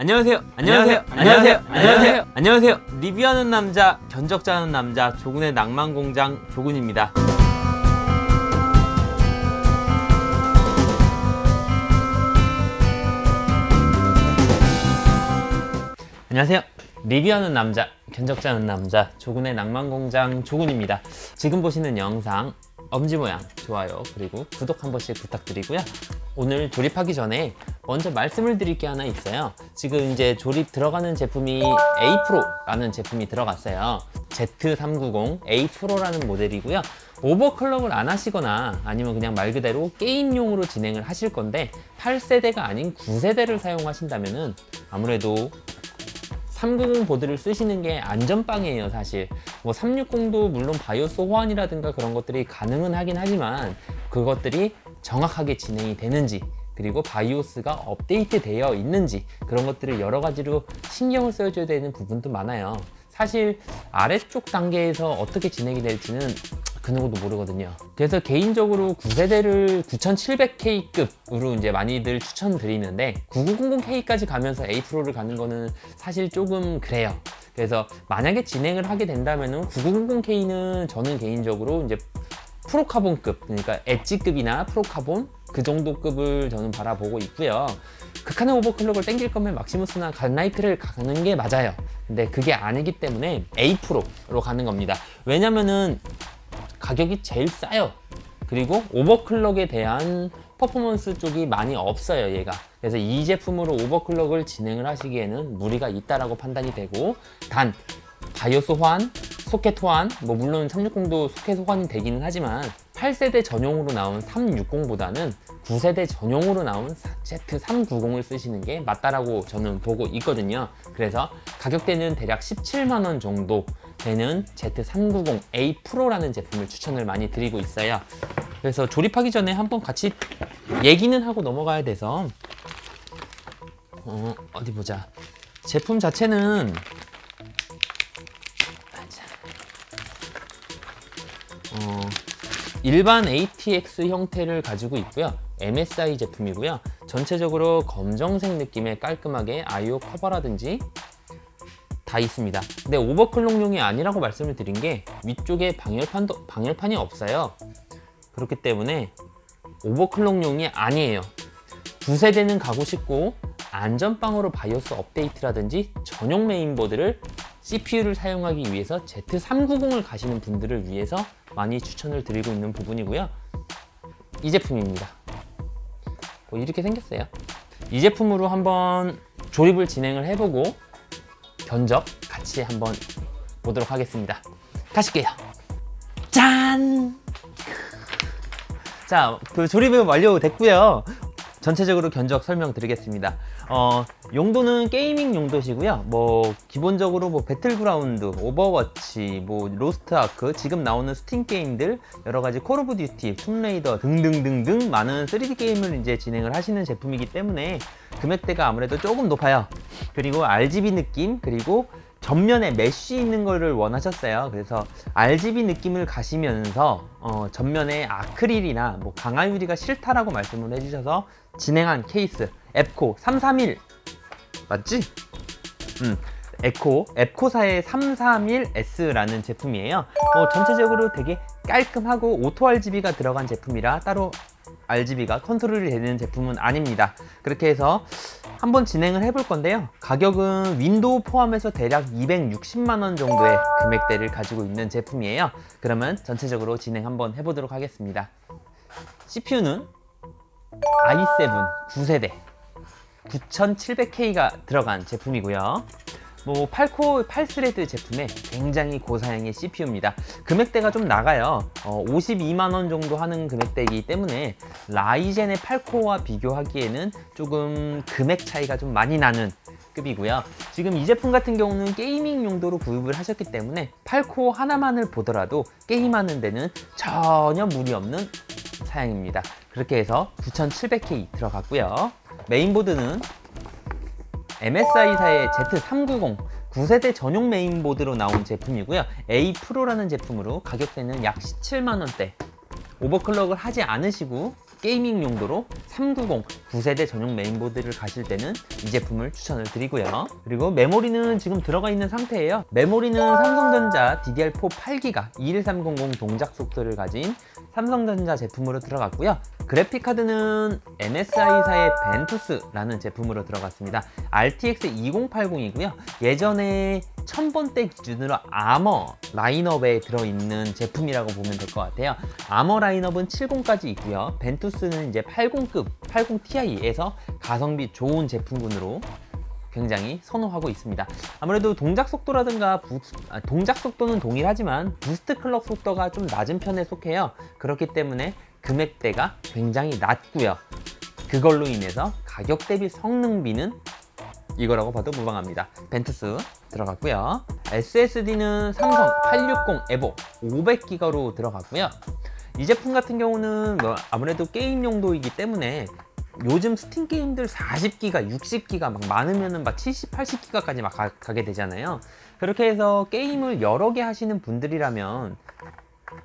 안녕하세요. 안녕하세요. 안녕하세요. 안녕하세요. 안녕하세요. 리뷰하는 남자, 견적자는 남자, 조군의 낭만 공장 조군입니다. 안녕하세요. 리뷰하는 남자, 견적자는 남자, 조군의 낭만 공장 조군입니다. 지금 보시는 영상 엄지 모양 좋아요 그리고 구독 한 번씩 부탁드리고요. 오늘 조립하기 전에 먼저 말씀을 드릴 게 하나 있어요. 지금 이제 조립 들어가는 제품이 A 프로라는 제품이 들어갔어요. Z390 A 프로라는 모델이고요. 오버클럭을 안 하시거나 아니면 그냥 말 그대로 게임용으로 진행을 하실 건데 8세대가 아닌 9세대를 사용하신다면 은 아무래도 390 보드를 쓰시는 게 안전빵이에요 사실 뭐 360도 물론 바이오스 호환이라든가 그런 것들이 가능은 하긴 하지만 그것들이 정확하게 진행이 되는지 그리고 바이오스가 업데이트 되어 있는지 그런 것들을 여러 가지로 신경을 써줘야 되는 부분도 많아요 사실 아래쪽 단계에서 어떻게 진행이 될지는 그 누구도 모르거든요. 그래서 개인적으로 9세대를 9700K급으로 이제 많이들 추천드리는데 9900K까지 가면서 A 프로를 가는 거는 사실 조금 그래요. 그래서 만약에 진행을 하게 된다면은 9900K는 저는 개인적으로 이제 프로카본급 그러니까 엣지급이나 프로카본 그 정도 급을 저는 바라보고 있고요. 극한의 오버클럭을 땡길 거면 막시무스나 간라이크를 가는 게 맞아요. 근데 그게 아니기 때문에 A 프로로 가는 겁니다. 왜냐면은 가격이 제일 싸요. 그리고 오버클럭에 대한 퍼포먼스 쪽이 많이 없어요 얘가 그래서 이 제품으로 오버클럭을 진행을 하시기에는 무리가 있다라고 판단이 되고 단 바이오스 호환, 소켓 호환 뭐 물론 360도 소켓 호환이 되기는 하지만 8세대 전용으로 나온 360보다는 9세대 전용으로 나온 Z390을 쓰시는 게 맞다라고 저는 보고 있거든요. 그래서 가격대는 대략 17만원 정도 되는 Z390A 프로라는 제품을 추천을 많이 드리고 있어요. 그래서 조립하기 전에 한번 같이 얘기는 하고 넘어가야 돼서. 어, 어디 보자. 제품 자체는 일반 ATX 형태를 가지고 있고요. MSI 제품이고요. 전체적으로 검정색 느낌의 깔끔하게 IO 커버라든지 다 있습니다. 근데 오버클럭용이 아니라고 말씀을 드린 게 위쪽에 방열판도, 방열판이 없어요. 그렇기 때문에 오버클럭용이 아니에요. 두 세대는 가고 싶고 안전빵으로 바이오스 업데이트라든지 전용 메인보드를 CPU를 사용하기 위해서 Z390을 가시는 분들을 위해서 많이 추천을 드리고 있는 부분이고요 이 제품입니다 뭐 이렇게 생겼어요 이 제품으로 한번 조립을 진행을 해보고 견적 같이 한번 보도록 하겠습니다. 가실게요. 짠! 자, 그 조립은 완료됐고요. 전체적으로 견적 설명드리겠습니다. 어, 용도는 게이밍 용도시고요. 뭐 기본적으로 뭐 배틀그라운드, 오버워치, 뭐 로스트 아크, 지금 나오는 스팀 게임들, 여러 가지 콜 오브 듀티, 툼레이더 등등등등 많은 3D 게임을 이제 진행을 하시는 제품이기 때문에 금액대가 아무래도 조금 높아요. 그리고 RGB 느낌, 그리고 전면에 메쉬 있는 거를 원하셨어요. 그래서 RGB 느낌을 가시면서 어, 전면에 아크릴이나 뭐 강화 유리가 싫다라고 말씀을 해주셔서 진행한 케이스 앱코 331 맞지? 음. 에코, 앱코사의 331S라는 제품이에요. 어, 전체적으로 되게 깔끔하고 오토 RGB가 들어간 제품이라 따로 RGB가 컨트롤이 되는 제품은 아닙니다. 그렇게 해서 한번 진행을 해볼 건데요. 가격은 윈도우 포함해서 대략 260만원 정도의 금액대를 가지고 있는 제품이에요. 그러면 전체적으로 진행 한번 해보도록 하겠습니다. CPU는 i7 9세대 9700K가 들어간 제품이고요. 뭐 8코어 8스레드 제품에 굉장히 고사양의 CPU입니다. 금액대가 좀 나가요. 어, 52만원 정도 하는 금액대이기 때문에 라이젠의 8코어와 비교하기에는 조금 금액 차이가 좀 많이 나는 급이고요. 지금 이 제품 같은 경우는 게이밍 용도로 구입을 하셨기 때문에 8코어 하나만을 보더라도 게임하는 데는 전혀 무리 없는 사양입니다. 그렇게 해서 9700K 들어갔고요. 메인보드는 MSI사의 Z390 9세대 전용 메인보드로 나온 제품이고요. A 프로라는 제품으로 가격대는 약 17만원대 오버클럭을 하지 않으시고 게이밍 용도로 390 9세대 전용 메인보드를 가실 때는 이 제품을 추천을 드리고요. 그리고 메모리는 지금 들어가 있는 상태예요. 메모리는 삼성전자 DDR4 8기가 21300 동작 속도를 가진 삼성전자 제품으로 들어갔고요. 그래픽 카드는 MSI사의 벤투스라는 제품으로 들어갔습니다. RTX 2080이고요. 예전에 1000번대 기준으로 아머 라인업에 들어있는 제품이라고 보면 될 것 같아요. 아머 라인업은 70까지 있고요. 벤투스는 이제 80급 80ti에서 가성비 좋은 제품군으로 굉장히 선호하고 있습니다. 아무래도 동작 속도라든가 부스, 아, 동작 속도는 동일하지만 부스트 클럭 속도가 좀 낮은 편에 속해요. 그렇기 때문에 금액대가 굉장히 낮고요. 그걸로 인해서 가격 대비 성능비는 이거라고 봐도 무방합니다. 벤투스 들어갔고요. SSD는 삼성 860 에보 500기가로 들어갔고요. 이 제품 같은 경우는 뭐 아무래도 게임 용도이기 때문에 요즘 스팀 게임들 40기가, 60기가 막 많으면은 막 70, 80기가까지 막 가, 가게 되잖아요. 그렇게 해서 게임을 여러 개 하시는 분들이라면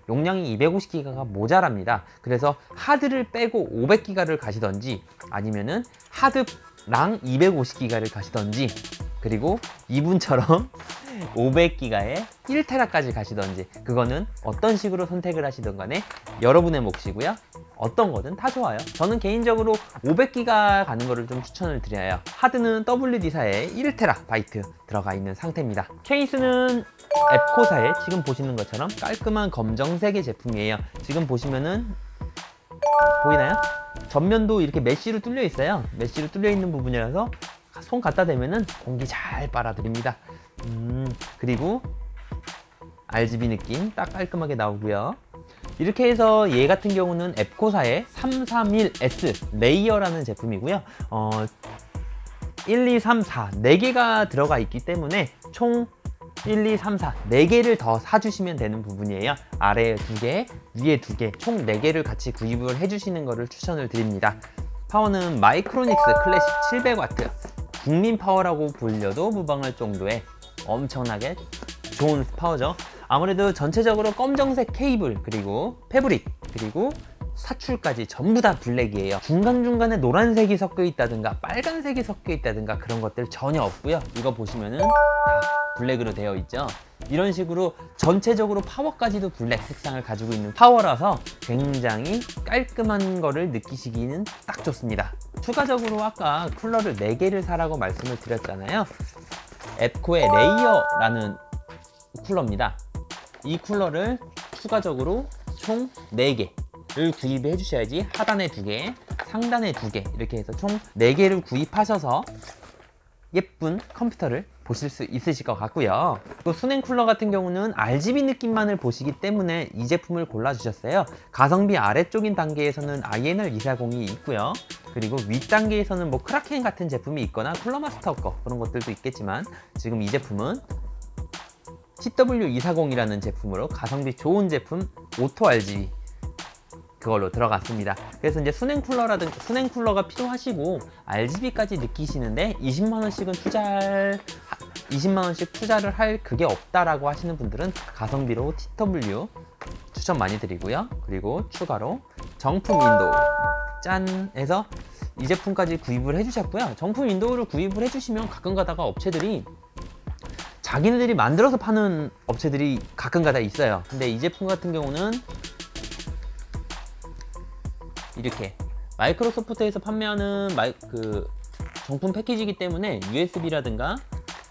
용량이 250기가가 모자랍니다. 그래서 하드를 빼고 500기가를 가시던지 아니면은 하드랑 250기가를 가시던지 그리고 이분처럼 500기가에 1테라까지 가시던지 그거는 어떤 식으로 선택을 하시던 간에 여러분의 몫이고요. 어떤 거든 다 좋아요. 저는 개인적으로 500기가 가는 거를 좀 추천을 드려요. 하드는 WD사에 1테라 바이트 들어가 있는 상태입니다. 케이스는 앱코사의 지금 보시는 것처럼 깔끔한 검정색의 제품이에요. 지금 보시면은 보이나요? 전면도 이렇게 메쉬로 뚫려 있어요. 메쉬로 뚫려 있는 부분이라서 손 갖다 대면은 공기 잘 빨아들입니다. 음, 그리고 RGB 느낌 딱 깔끔하게 나오고요. 이렇게 해서 얘 같은 경우는 앱코사의 331S 레이어라는 제품이고요. 어, 1, 2, 3, 4 4개가 들어가 있기 때문에 총 1, 2, 3, 4 4개를 더 사주시면 되는 부분이에요. 아래에 2개, 위에 2개, 총 4개를 같이 구입을 해주시는 것을 추천을 드립니다. 파워는 마이크로닉스 클래식 700W 국민 파워라고 불려도 무방할 정도의 엄청나게 좋은 파워죠. 아무래도 전체적으로 검정색 케이블 그리고 패브릭 그리고 사출까지 전부 다 블랙이에요. 중간중간에 노란색이 섞여 있다든가 빨간색이 섞여 있다든가 그런 것들 전혀 없고요. 이거 보시면은 다 블랙으로 되어 있죠. 이런 식으로 전체적으로 파워까지도 블랙 색상을 가지고 있는 파워라서 굉장히 깔끔한 거를 느끼시기는 딱 좋습니다. 추가적으로 아까 쿨러를 4개를 사라고 말씀을 드렸잖아요. 앱코의 레이어라는 쿨러입니다 이 쿨러를 추가적으로 총 4개를 구입해 주셔야지 하단에 2개, 상단에 2개 이렇게 해서 총 4개를 구입하셔서 예쁜 컴퓨터를 보실 수 있으실 것 같고요. 또 수냉 쿨러 같은 경우는 RGB 느낌만을 보시기 때문에 이 제품을 골라주셨어요. 가성비 아래쪽인 단계에서는 INR240이 있고요. 그리고 윗단계에서는 뭐 크라켄 같은 제품이 있거나 쿨러마스터 거 그런 것들도 있겠지만 지금 이 제품은 TW240이라는 제품으로 가성비 좋은 제품 오토 RGB 그걸로 들어갔습니다. 그래서 이제 수냉 쿨러라든 수냉 쿨러가 필요하시고 RGB까지 느끼시는데 20만 원씩은 투자할 20만 원씩 투자를 할 그게 없다라고 하시는 분들은 가성비로 TW 추천 많이 드리고요. 그리고 추가로 정품 윈도우 짠 해서 이 제품까지 구입을 해주셨고요. 정품 윈도우를 구입을 해주시면 가끔 가다가 업체들이 자기네들이 만들어서 파는 업체들이 가끔 가다 있어요. 근데 이 제품 같은 경우는 이렇게 마이크로소프트에서 판매하는 마이, 그 정품 패키지이기 때문에 USB라든가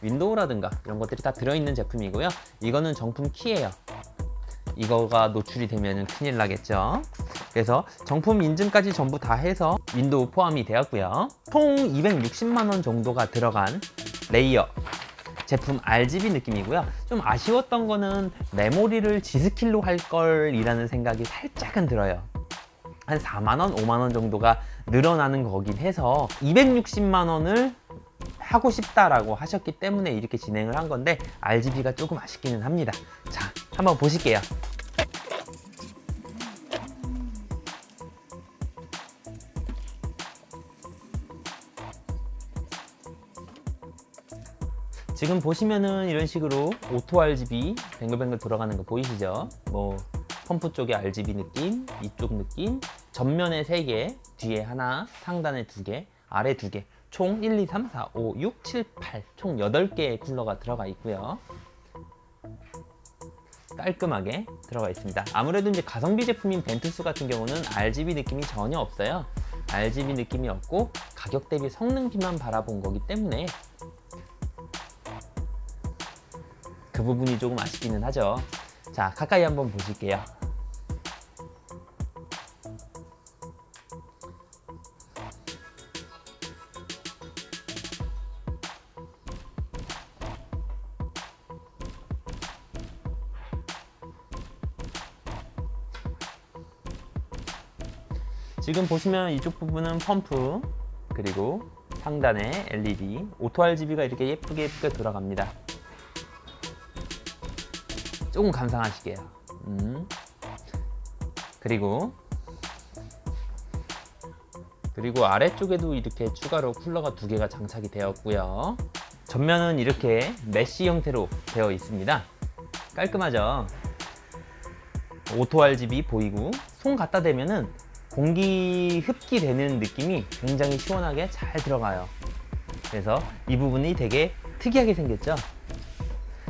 윈도우라든가 이런 것들이 다 들어있는 제품이고요. 이거는 정품 키예요. 이거가 노출이 되면 큰일 나겠죠. 그래서 정품 인증까지 전부 다 해서 윈도우 포함이 되었고요. 총 260만 원 정도가 들어간 레이어 제품 RGB 느낌이고요. 좀 아쉬웠던 거는 메모리를 G스킬로 할 걸이라는 생각이 살짝은 들어요. 한 4만원, 5만원 정도가 늘어나는 거긴 해서 260만원을 하고 싶다라고 하셨기 때문에 이렇게 진행을 한 건데 RGB가 조금 아쉽기는 합니다. 자, 한번 보실게요. 지금 보시면은 이런 식으로 오토 RGB 뱅글뱅글 돌아가는 거 보이시죠? 뭐 펌프 쪽에 RGB 느낌, 이쪽 느낌, 전면에 3개, 뒤에 하나, 상단에 2개, 아래 2개, 총 1, 2, 3, 4, 5, 6, 7, 8, 총 8개의 쿨러가 들어가 있고요. 깔끔하게 들어가 있습니다. 아무래도 이제 가성비 제품인 벤투스 같은 경우는 RGB 느낌이 전혀 없어요. RGB 느낌이 없고 가격 대비 성능비만 바라본 거기 때문에 그 부분이 조금 아쉽기는 하죠. 자, 가까이 한번 보실게요. 지금 보시면 이쪽 부분은 펌프 그리고 상단에 LED 오토 RGB가 이렇게 예쁘게 예쁘게 들어갑니다. 조금 감상하시게요. 음. 그리고 그리고 아래쪽에도 이렇게 추가로 쿨러가 두 개가 장착이 되었고요. 전면은 이렇게 메쉬 형태로 되어 있습니다. 깔끔하죠? 오토 RGB 보이고 손 갖다 대면은 공기 흡기 되는 느낌이 굉장히 시원하게 잘 들어가요. 그래서 이 부분이 되게 특이하게 생겼죠?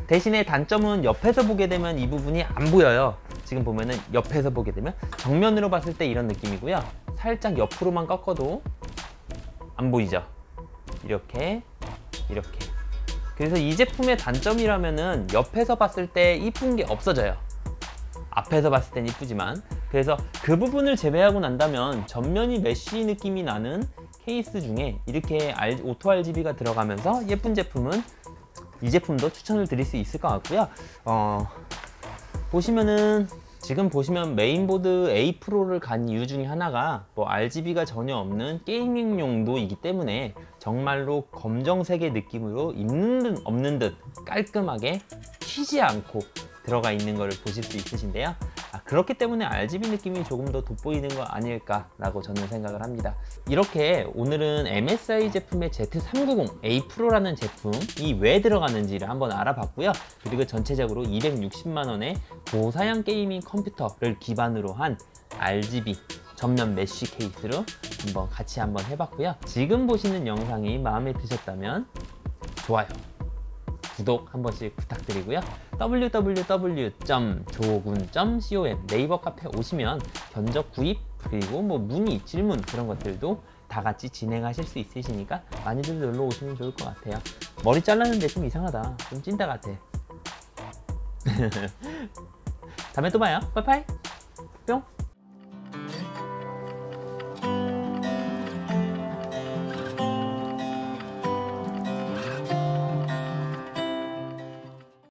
대신에 단점은 옆에서 보게 되면 이 부분이 안 보여요. 지금 보면은 옆에서 보게 되면 정면으로 봤을 때 이런 느낌이고요. 살짝 옆으로만 꺾어도 안 보이죠? 이렇게, 이렇게. 그래서 이 제품의 단점이라면은 옆에서 봤을 때 이쁜 게 없어져요. 앞에서 봤을 땐 이쁘지만 그래서 그 부분을 제외하고 난다면 전면이 메쉬 느낌이 나는 케이스 중에 이렇게 오토 RGB가 들어가면서 예쁜 제품은 이 제품도 추천을 드릴 수 있을 것 같고요. 어, 보시면은 지금 보시면 메인보드 A 프로를 간 이유 중에 하나가 뭐 RGB가 전혀 없는 게이밍 용도이기 때문에 정말로 검정색의 느낌으로 있는 듯 없는 듯 깔끔하게 튀지 않고 들어가 있는 것을 보실 수 있으신데요. 아, 그렇기 때문에 RGB 느낌이 조금 더 돋보이는 거 아닐까라고 저는 생각을 합니다. 이렇게 오늘은 MSI 제품의 Z390A Pro라는 제품이 왜 들어가는지를 한번 알아봤고요. 그리고 전체적으로 260만 원의 고사양 게이밍 컴퓨터를 기반으로 한 RGB 전면 메쉬 케이스로 한번 같이 한번 해봤고요. 지금 보시는 영상이 마음에 드셨다면 좋아요. 구독 한 번씩 부탁드리고요. www.조군.com 네이버 카페 오시면 견적 구입 그리고 뭐 문의, 질문 그런 것들도 다 같이 진행하실 수 있으시니까 많이들 놀러 오시면 좋을 것 같아요. 머리 잘랐는데 좀 이상하다. 좀 찐따 같아. 다음에 또 봐요. 빠이빠이.